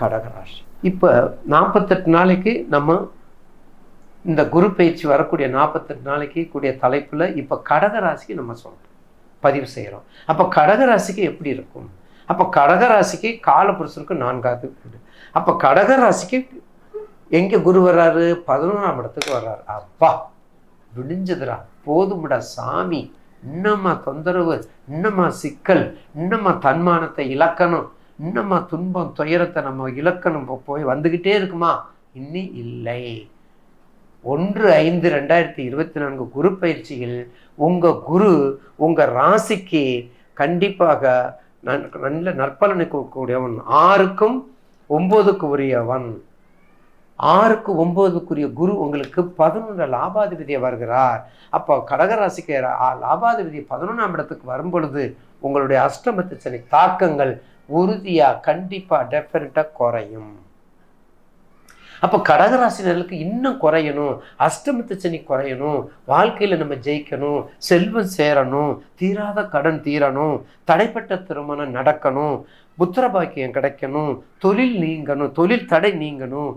கடகராசி இப்போ நாற்பத்தெட்டு நாளைக்கு நம்ம இந்த குரு பயிற்சி வரக்கூடிய நாற்பத்தெட்டு நாளைக்கு கூடிய தலைப்பில் இப்போ கடகராசிக்கு நம்ம சொல்கிறோம் பதிவு செய்கிறோம் அப்போ கடகராசிக்கு எப்படி இருக்கும்? அப்போ கடகராசிக்கு காலபுருஷனுக்கு நான்காவது வீடு. அப்போ கடகராசிக்கு எங்கே குரு வர்றாரு? பதினொன்றாம் இடத்துக்கு வர்றாரு. அப்பா விடிஞ்சதுடா. போதும்டா சாமி. இன்னமா தொந்தரவு இன்னமா சிக்கல் இன்னமா தன்மானத்தை இழக்கணும். இன்னமா துன்பம் துயரத்தை நம்ம இலக்கணம் போய் வந்துக்கிட்டே இருக்குமா? இன்னி இல்லை. ஒன்று ஐந்து ரெண்டாயிரத்தி இருபத்தி நான்கு குரு பயிற்சியில் உங்கள் குரு உங்கள் ராசிக்கு கண்டிப்பாக நன்- நல்ல நற்பலனை கொடுக்கக்கூடியவன். ஆறுக்கும் ஒம்போதுக்கு உரியவன். ஆறுக்கு ஒன்பதுக்குரிய குரு உங்களுக்கு பதினொன்று லாபாதிபதியை வருகிறார். அப்போ கடகராசிக்கு லாபாதிபதி பதினொன்றாம் இடத்துக்கு வரும் பொழுது உங்களுடைய அஷ்டமத்து சனி தாக்கங்கள் உறுதியாக கண்டிப்பாக டெஃபினட்டாக குறையும். அப்போ கடகராசினர்களுக்கு இன்னும் குறையணும் அஷ்டமத்து சனி குறையணும் வாழ்க்கையில் நம்ம ஜெயிக்கணும் செல்வம் சேரணும் தீராத கடன் தீரணும் தடைப்பட்ட திருமணம் நடக்கணும் புத்திர பாக்கியம் கிடைக்கணும் தொழில் நீங்கணும் தொழில் தடை நீங்கணும்.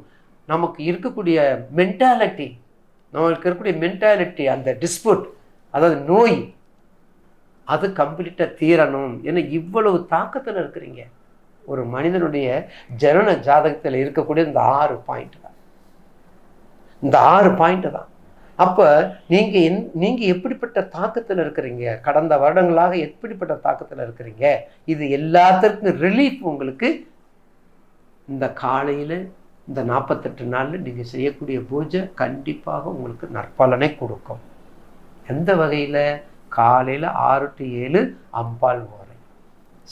நமக்கு இருக்கக்கூடிய மென்டாலிட்டி நம்மளுக்கு இருக்கக்கூடிய மென்டாலிட்டி அந்த டிஸ்பியூட் அதாவது நோய் அது கம்ப்ளீட்டாக தீரணும். ஏன்னா இவ்வளவு தாக்கத்தில் இருக்கிறீங்க. ஒரு மனிதனுடைய ஜனன ஜாதகத்தில் இருக்கக்கூடிய இந்த ஆறு பாயிண்ட் தான். இந்த ஆறு பாயிண்ட் தான். அப்போ நீங்கள் என் நீங்கள் எப்படிப்பட்ட தாக்கத்தில் இருக்கிறீங்க? கடந்த வருடங்களாக எப்படிப்பட்ட தாக்கத்தில் இருக்கிறீங்க? இது எல்லாத்திற்கும் ரிலீஃப் உங்களுக்கு இந்த காலையில் இந்த நாற்பத்தெட்டு நாளில் நீங்கள் செய்யக்கூடிய பூஜை கண்டிப்பாக உங்களுக்கு நற்பலனை கொடுக்கும். எந்த வகையில்? காலையில் ஆறு டு ஏழு அம்பாள் ஓரை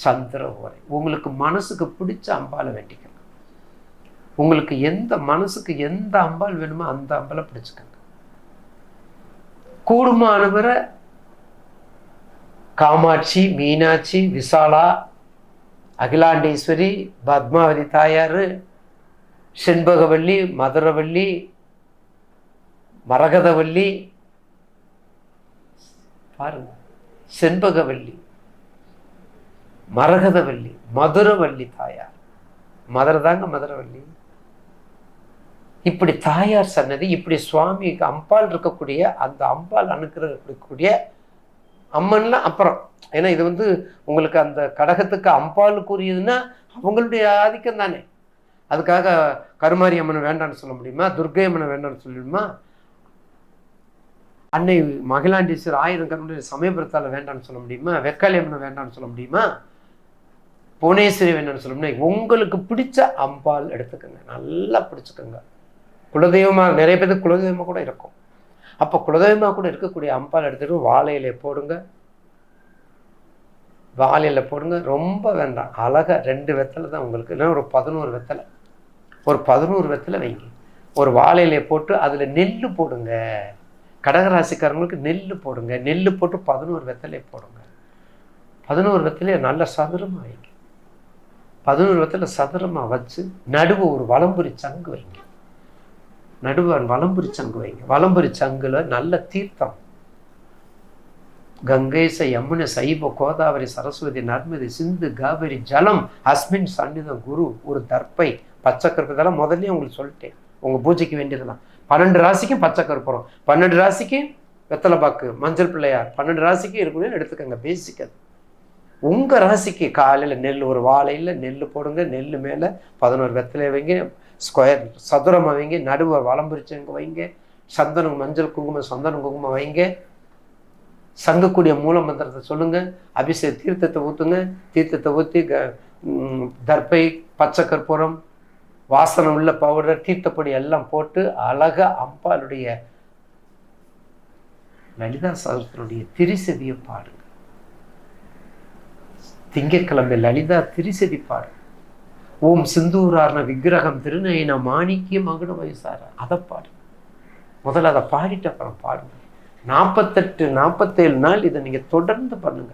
சந்திர ஓரை. உங்களுக்கு மனசுக்கு பிடிச்ச அம்பாலை வேண்டிக்கணும் உங்களுக்கு எந்த மனசுக்கு எந்த அம்பாள் வேணுமோ அந்த அம்பாலை பிடிச்சுக்கோங்க. கூடுமானவரை காமாட்சி மீனாட்சி விசாலா அகிலாண்டேஸ்வரி பத்மாவதி தாயார் செண்பகவல்லி மதுரவல்லி மரகதவல்லி பாருங்க. செண்பகவல்லி மரகதவல்லி மதுரவல்லி தாயார். மதுரை தாங்க மதுரவல்லி. இப்படி தாயார் சன்னதி இப்படி சுவாமிக்கு அம்பாள் இருக்கக்கூடிய அந்த அம்பாள் அனுக்கிறக்கூடிய அம்மன்லாம் அப்புறம். ஏன்னா இது வந்து உங்களுக்கு அந்த கடகத்துக்கு அம்பாளுக்குரியதுன்னா அவங்களுடைய ஆதிக்கம் தானே. அதுக்காக கருமாரி அம்மனை வேண்டாம்னு சொல்ல முடியுமா? துர்க்கை அம்மனை வேண்டாம்னு சொல்லிடுமா அன்னை மகிழாண்டீஸ்வர் ஆயிரம் கருணை சமயபுரத்தால் வேண்டாம்னு சொல்ல முடியுமா? வெக்காளியம்மனை வேண்டாம்னு சொல்ல முடியுமா? புவனேஸ்வரி வேண்டாம்னு சொல்ல முடியுமா? உங்களுக்கு பிடிச்ச அம்பாள் எடுத்துக்கோங்க. நல்லா பிடிச்சிக்கோங்க. குலதெய்வமாக நிறைய பேருக்கு குலதெய்வமாக கூட இருக்கும். அப்போ குலதெய்வமாக கூட இருக்கக்கூடிய அம்பால் எடுத்துகிட்டு வாழை போடுங்க. வாழையில போடுங்க. ரொம்ப வேண்டாம். அழகாக ரெண்டு வெத்தலை தான் உங்களுக்கு. இல்லைன்னா ஒரு பதினோரு வெத்தலை. ஒரு பதினோரு வெத்தலை வைங்க. ஒரு வாழை போட்டு அதில் நெல் போடுங்க. கடகராசிக்காரங்களுக்கு நெல் போடுங்க. நெல் போட்டு பதினோரு வெத்தலையை போடுங்க. பதினோரு வெத்தலையை நல்ல சதுரமாக வைங்க. பதினோரு வெத்தலை சதுரமாக வச்சு நடுவு ஒரு வலம்புரி சங்கு வைங்க. நடுவு வலம்புரி சங்கு வைங்க. வலம்புரி சங்குல நல்ல தீர்த்தம். கங்கேச யமுனை சைப கோதாவரி சரஸ்வதி நர்மதி சிந்து காவிரி ஜலம் அஸ்மின் சன்னிதம் குரு ஒரு தர்ப்பை பச்சை கருப்பு இதெல்லாம் முதல்லயே உங்களுக்கு சொல்லிட்டேன். உங்கள் பூஜைக்கு வேண்டியதெல்லாம். பன்னெண்டு ராசிக்கும் பச்சை கருப்புறம் பன்னெண்டு ராசிக்கு வெத்தலை பாக்கு மஞ்சள் பிள்ளையார். பன்னெண்டு ராசிக்கு இருக்கணும்னு எடுத்துக்கோங்க பேசிக் அது உங்கள் ராசிக்கு காலையில் நெல் ஒரு வாழையில் நெல் போடுங்க நெல் மேலே பதினோரு வெத்தலை வைங்க ஸ்கொயர் சதுரமாக வைங்க நடுவை வளம்பிரிச்சவங்க வைங்க சந்தனம் மஞ்சள் குங்குமம் சந்தனம் குங்குமம் வைங்க. சங்கக்கூடிய மூல மந்திரத்தை சொல்லுங்கள் அபிஷேக தீர்த்தத்தை ஊற்றுங்க தீர்த்தத்தை ஊற்றி க தர்பை தர்ப்பை பச்சை கற்பூரம் வாசனை உள்ள பவுடர் தீர்த்தப்பொடி எல்லாம் போட்டு அழகாக அம்பாளுடைய லலிதா சகஸ்திரனுடைய திரிசதியை பாடுங்க. திங்கட்கிழமை லலிதா திரிசதி பாடு. ஓம் சிந்தூரார்ன விக்கிரகம் திருநயன மாணிக்கிய மகுட வயசார அதை பாடு. முதல்ல அதை பாடிட்டு அப்புறம் பாடுங்க. நாற்பத்தெட்டு நாற்பத்தேழு நாள் இதை நீங்கள் தொடர்ந்து பண்ணுங்க.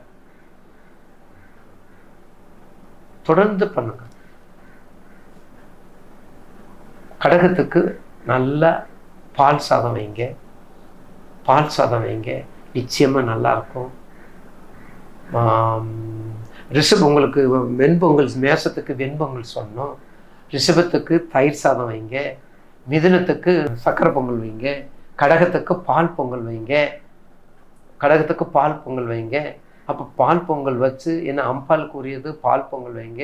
தொடர்ந்து பண்ணுங்க. கடகத்துக்கு நல்லா பால் சாதம் வைங்க. பால் சாதம் வைங்க. நிச்சயமாக நல்லாயிருக்கும். ரிஷப் உங்களுக்கு வெண்பொங்கல் மேசத்துக்கு வெண்பொங்கல் சொன்னோம். ரிஷபத்துக்கு தயிர் சாதம் வைங்க. மிதுனத்துக்கு சக்கரை பொங்கல் வைங்க. கடகத்துக்கு பால் பொங்கல் வைங்க. கடகத்துக்கு பால் பொங்கல் வைங்க. அப்போ பால் பொங்கல் வச்சு என்ன அம்பாளுக்கு உரியது பால் பொங்கல் வைங்க.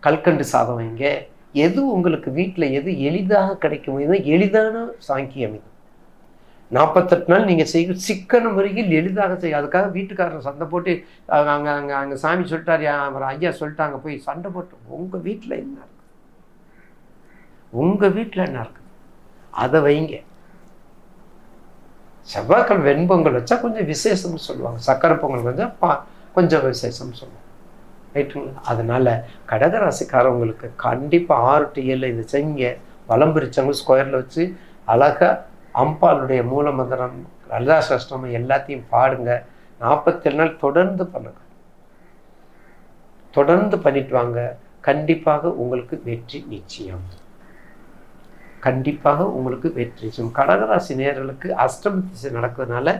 கல்கண்டு சாதம் வைங்க. எது உங்களுக்கு வீட்டில் எது எளிதாக கிடைக்கும் இது எளிதான சாங்கியம் இது நாற்பத்தெட்டு நாள் நீங்கள் செய்ய சிக்கன முறையில் எளிதாக செய்ய அதுக்காக வீட்டுக்காரர் சண்டை போட்டு அங்கே அங்கே அங்கே சாமி சொல்லிட்டார் யா- அவர் ஐயா சொல்லிட்டாங்க போய் சண்டை போட்டு உங்கள் வீட்டில் என்ன இருக்குது உங்கள் வீட்டில் என்ன இருக்குது அதை வைங்க. செவ்வாய்க்கிழமை வெண்பொங்கல் வச்சா கொஞ்சம் விசேஷம்னு சொல்லுவாங்க. சக்கரை பொங்கல் வச்சா பா கொஞ்சம் விசேஷம்னு சொல்லுவாங்க. ரைட்டுங்களா அதனால் கடகராசிக்காரவங்களுக்கு கண்டிப்பாக ஆறு டு ஏழு இது செய்யுங்க வலம் பிரிச்சவங்க ஸ்கொயரில் வச்சு அழகா அம்பாளுடைய மூலமந்திரம் லலிதா எல்லாத்தையும் பாடுங்க. நாற்பத்தேழு நாள் தொடர்ந்து பண்ணுங்க. தொடர்ந்து பண்ணிட்டு வாங்க. கண்டிப்பாக உங்களுக்கு வெற்றி நிச்சயம். கண்டிப்பாக உங்களுக்கு வெற்றி நிச்சயம். கடகராசி நேர்களுக்கு அஷ்டம திசை நடக்கிறதுனால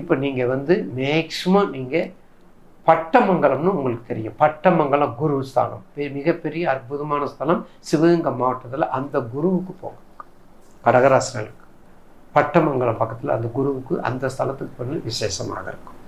இப்போ நீங்கள் வந்து மேக்சிமம் நீங்கள் பட்டமங்கலம்னு உங்களுக்கு தெரியும். பட்டமங்கலம் குரு ஸ்தானம். பெ- மிகப்பெரிய அற்புதமான ஸ்தலம் சிவகங்கை மாவட்டத்தில் அந்த குருவுக்கு போங்க கடகராசினருக்கு. பட்டமங்கலம் பக்கத்தில் அந்த குருவுக்கு அந்த ஸ்தலத்துக்கு போன விசேஷமாக இருக்கும்.